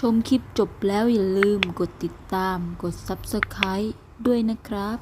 ชมคลิปจบแล้วอย่าลืมกดติดตาม กด Subscribe ด้วยนะครับ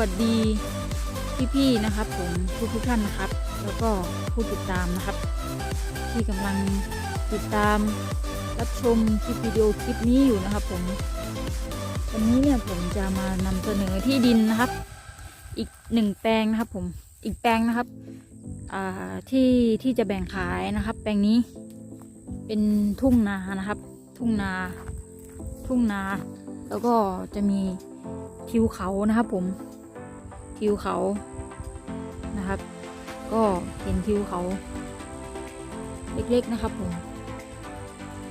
วัสดีพี่ๆนะครับ ผมทุกๆท่านนะครับ แล้วก็ผู้ติดตามนะครับ ที่กำลังติดตามรับชมคลิปวิดีโอคลิปนี้อยู่นะครับ ผมวันนี้เนี่ยผมจะมานำเสนอที่ดินนะครับ อีกหนึ่งแปลงนะครับผมอีกแปลงนะครับที่ที่จะแบ่งขายนะครับ แปลงนี้เป็นทุ่งนานะครับ ทุ่งนา ทุ่งนา แล้วก็จะมีทิวเขานะครับผม ทิวเขานะครับ ก็เห็นทิวเขา เล็กๆนะครับผม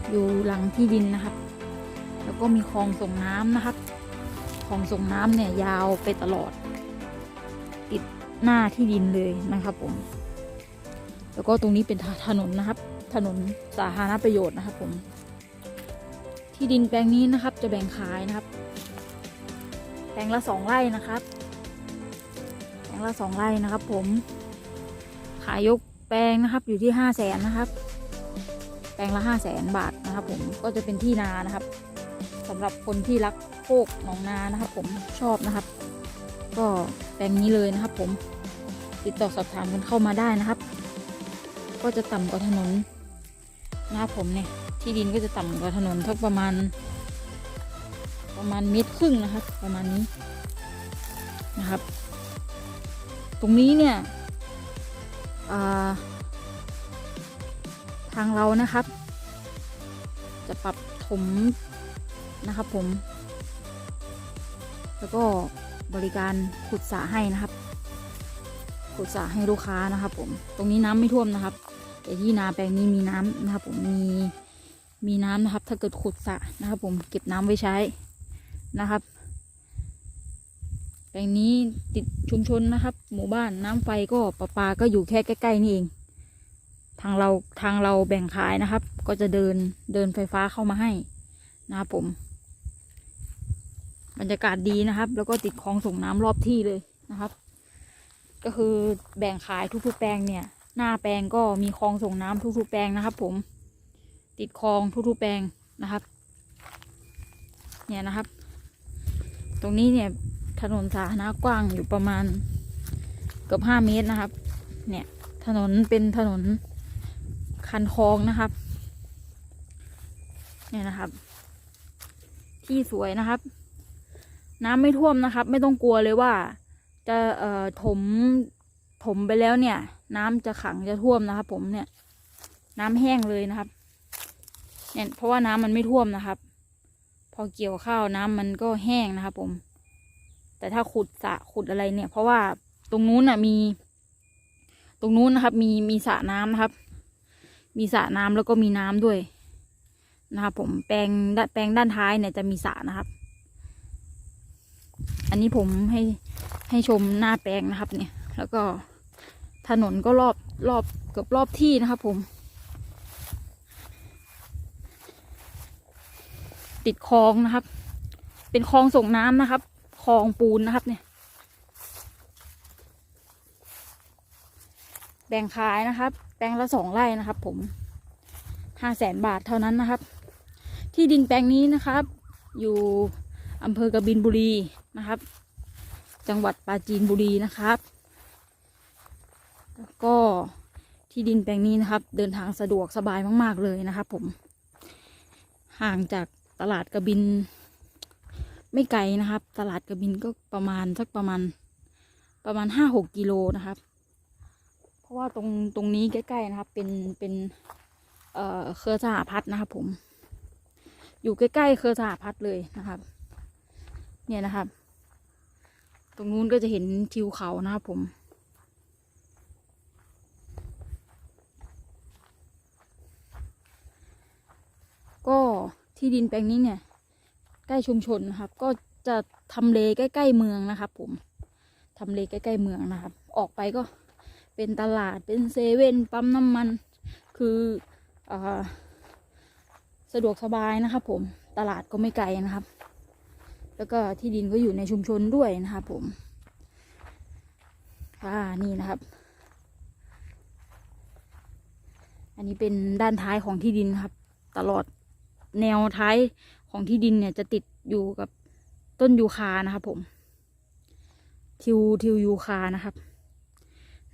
อยู่หลังที่ดินนะครับ แล้วก็มีคลองส่งน้ำนะครับคลองส่งน้ำเนี่ยยาวไปตลอด ติดหน้าที่ดินเลยนะครับผม แล้วก็ตรงนี้เป็นถนนนะครับ ถนนสาธารณประโยชน์นะครับผม ที่ดินแปลงนี้นะครับจะแบ่งขายนะครับ แปลงละสองไร่นะครับ งละสองไร่นะครับ ผม ขายยกแปลงนะครับ อยู่ที่ห้าแสนนะครับ แปลงละห้าแสนบาทนะครับ ผมก็จะเป็นที่นานะครับสำหรับคนที่รักโคกหนองนานะครับ ผมชอบนะครับ ก็แปลงนี้เลยนะครับ ผมติดต่อสอบถามกันเข้ามาได้นะครับ ก็จะต่ำกว่าถนนนะครับผมเนี่ยที่ดินก็จะต่ำกว่าถนนทักประมาณ ประมาณเมตรครึ่งนะครับ ประมาณนี้นะครับ ตรงนี้เนี่ยาทางเรานะครับ จะปรับถมนะครับผม แล้วก็บริการขุดสระให้นะครับ ขุดสระให้ลูกค้านะครับ ผม ตรงนี้น้ำไม่ท่วมนะครับ แต่ที่นาแปลงนี้มีน้ำนะครับ ผมมีมีน้ำนะครับ ถ้าเกิดขุดสระนะครับ ผมเก็บน้ำไว้ใช้นะครับ แปลงนี้ติดชุมชนนะครับ หมู่บ้านน้ำไฟก็ประปาก็อยู่แค่ใกล้ๆนี่เอง ทางเราทางเราแบ่งขายนะครับ ก็จะเดินเดินไฟฟ้าเข้ามาให้นะครับผมบรรยากาศดีนะครับ แล้วก็ติดคลองส่งน้ำรอบที่เลยนะครับ ก็คือแบ่งขายทุกๆแปลงเนี่ย หน้าแปลงก็มีคลองส่งน้ำทุกๆแปลงนะครับ ผม ติดคลองทุกๆแปลงนะครับ เนี่ยนะครับ ตรงนี้เนี่ย ถนนสาธารณะกว้างอยู่ประมาณเกือบห้าเมตรนะครับ เนี่ยถนนเป็นถนนคันคลองนะครับ เนี่ยนะครับ ที่สวยนะครับ น้ำไม่ท่วมนะครับ ไม่ต้องกลัวเลยว่า จะเอ่อถมถมไปแล้วเนี่ย น้ำจะขังจะท่วมนะครับ ผมเนี่ย น้ำแห้งเลยนะครับเนี่ยเพราะว่าน้ำมันไม่ท่วมนะครับ พอเกี่ยวข้าวน้ำมันก็แห้งนะครับผม แต่ถ้าขุดสระขุดอะไรเนี่ย เพราะว่าตรงนู้นน่ะมี ตรงนู้นนะครับ มีมีสระน้ำนะครับ มีสระน้ำแล้วก็มีน้ำด้วยนะครับผมแปลงด้านแปลงด้านท้ายเนี่ยจะมีสระนะครับ อันนี้ผมให้ให้ชมหน้าแปลงนะครับ เนี่ย แล้วก็ถนนก็รอบรอบเกือบรอบที่นะครับผม ติดคลองนะครับ เป็นคลองส่งน้ำนะครับ องปูนนะครับเนี่ย แบ่งขายนะครับ แปลงละสองไร่นะครับผมห้าแสนบาทเท่านั้นนะครับ ที่ดินแปลงนี้นะครับ อยู่อำเภอกบินบุรีนะครับ จังหวัดปราจีนบุรีนะครับแล้วก็ที่ดินแปลงนี้นะครับ เดินทางสะดวกสบายมาก ๆ เลยนะครับผม ห่างจากตลาดกระบิน ไม่ไกลนะครับ ตลาดกระบินก็ประมาณสักประมาณ ประมาณห้าหกกิโลนะครับ เพราะว่าตรงตรงนี้ใกล้ๆนะครับ เป็นเป็นเอ่อเครือสหพัฒน์นะครับ ผม อยู่ใกล้ๆเครือสหพัฒน์เลยนะครับ เนี่ยนะครับ ตรงนู้นก็จะเห็นทิวเขานะครับผมก็ที่ดินแปลงนี้เนี่ย ใกล้ชุมชนนะครับ ก็จะทำเลใกล้ ๆ เมืองนะครับ ผมทำเลใกล้ ๆ เมืองนะครับ ออกไปก็เป็นตลาดเป็นเซเว่นปั๊มน้ำมัน คืออาสะดวกสบายนะครับ ผมตลาดก็ไม่ไกลนะครับ แล้วก็ที่ดินก็อยู่ในชุมชนด้วยนะครับ ผมค่ะนี่นะครับ อันนี้เป็นด้านท้ายของที่ดินครับ ตลอด แนวท้ายของที่ดินเนี่ยจะติดอยู่กับต้นยูคานะครับผม ทิวทิวยูคานะครับ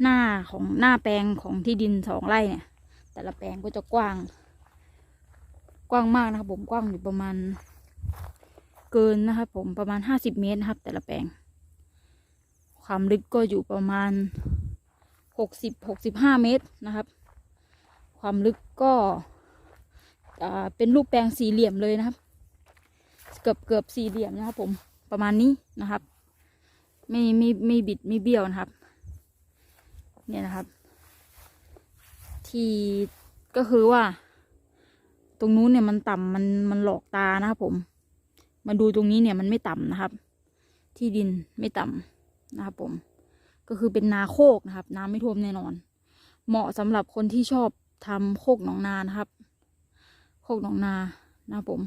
หน้าของหน้าแปลงของที่ดินสองไร่เนี่ย แต่ละแปลงก็จะกว้าง กว้างมากนะครับ ผมกว้างอยู่ประมาณ เกินนะครับ ผมประมาณห้าสิบเมตรนะครับ แต่ละแปลง ความลึกก็อยู่ประมาณหกสิบหกสิบห้าเมตรนะครับ ความลึกก็ เป็นรูปแปลงสี่เหลี่ยมเลยนะครับ เกือบเกือบสี่เหลี่ยมนะครับ ผมประมาณนี้นะครับ ไม่ไม่ไม่บิดไม่เบี้ยวนะครับ เนี่ยนะครับ ที่ก็คือว่า ตรงนู้นเนี่ยมันต่ำมันมันหลอกตานะครับผม มาดูตรงนี้เนี่ยมันไม่ต่ำนะครับ ที่ดินไม่ต่ำนะครับผม ก็คือเป็นนาโคกนะครับ น้ำไม่ท่วมแน่นอน เหมาะสำหรับคนที่ชอบทำโคกหนองนานะครับ โคกหนองนานะผม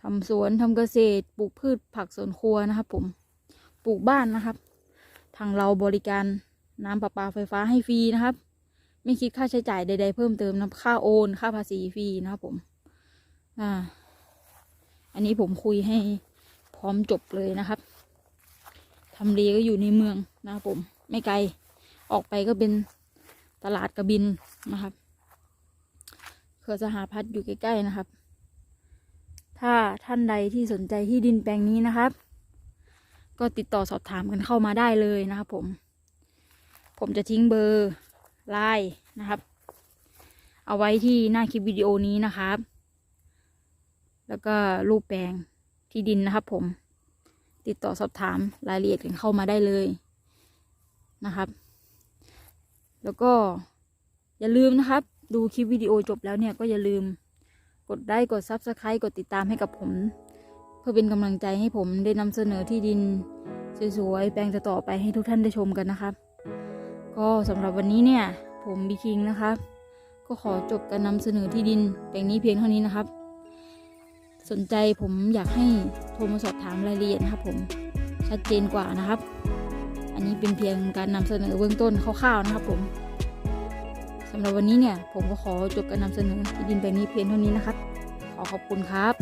ทำสวนทำเกษตรปลูกพืชผักสวนครัวนะครับผมปลูกบ้านนะครับ ทางเราบริการน้ำประปาไฟฟ้าให้ฟรีนะครับ ไม่คิดค่าใช้จ่ายใด ๆ เพิ่มเติมนะค่าโอน ค่าภาษีฟรีนะครับผม อ่า อันนี้ผมคุยให้พร้อมจบเลยนะครับทำเลก็อยู่ในเมืองนะครับผม ไม่ไกลออกไปก็เป็นตลาดกระบินนะครับ เครือสหพัฒน์อยู่ใกล้ๆนะครับ ถ้าท่านใดที่สนใจที่ดินแปลงนี้นะครับ ก็ติดต่อสอบถามกันเข้ามาได้เลยนะครับ ผม ผมจะทิ้งเบอร์ไลน์นะครับ เอาไว้ที่หน้าคลิปวิดีโอนี้นะครับ แล้วก็รูปแปลงที่ดินนะครับ ผม ติดต่อสอบถามรายละเอียดกันเข้ามาได้เลยนะครับ แล้วก็อย่าลืมนะครับ ดูคลิปวิดีโอจบแล้วเนี่ยก็อย่าลืม กดไลค์กด Subscribe กดติดตามให้กับผม เพื่อเป็นกำลังใจให้ผมได้นำเสนอที่ดินสวยๆแปลงต่อไปให้ทุกท่านได้ชมกันนะครับ ก็สำหรับวันนี้เนี่ยผมบีคิงนะครับ ก็ขอจบการนำเสนอที่ดินแปลงนี้เพียงเท่านี้นะครับ สนใจผมอยากให้โทรมาสอบถามรายละเอียดครับผมชัดเจนกว่านะครับ อันนี้เป็นเพียงการนำเสนอเบื้องต้นคร่าวๆนะครับผม สำหรับวันนี้เนี่ยผมก็ขอจบการนำเสนอที่ดินแปลงนี้เพียงเท่านี้นะครับ ขอขอบคุณครับ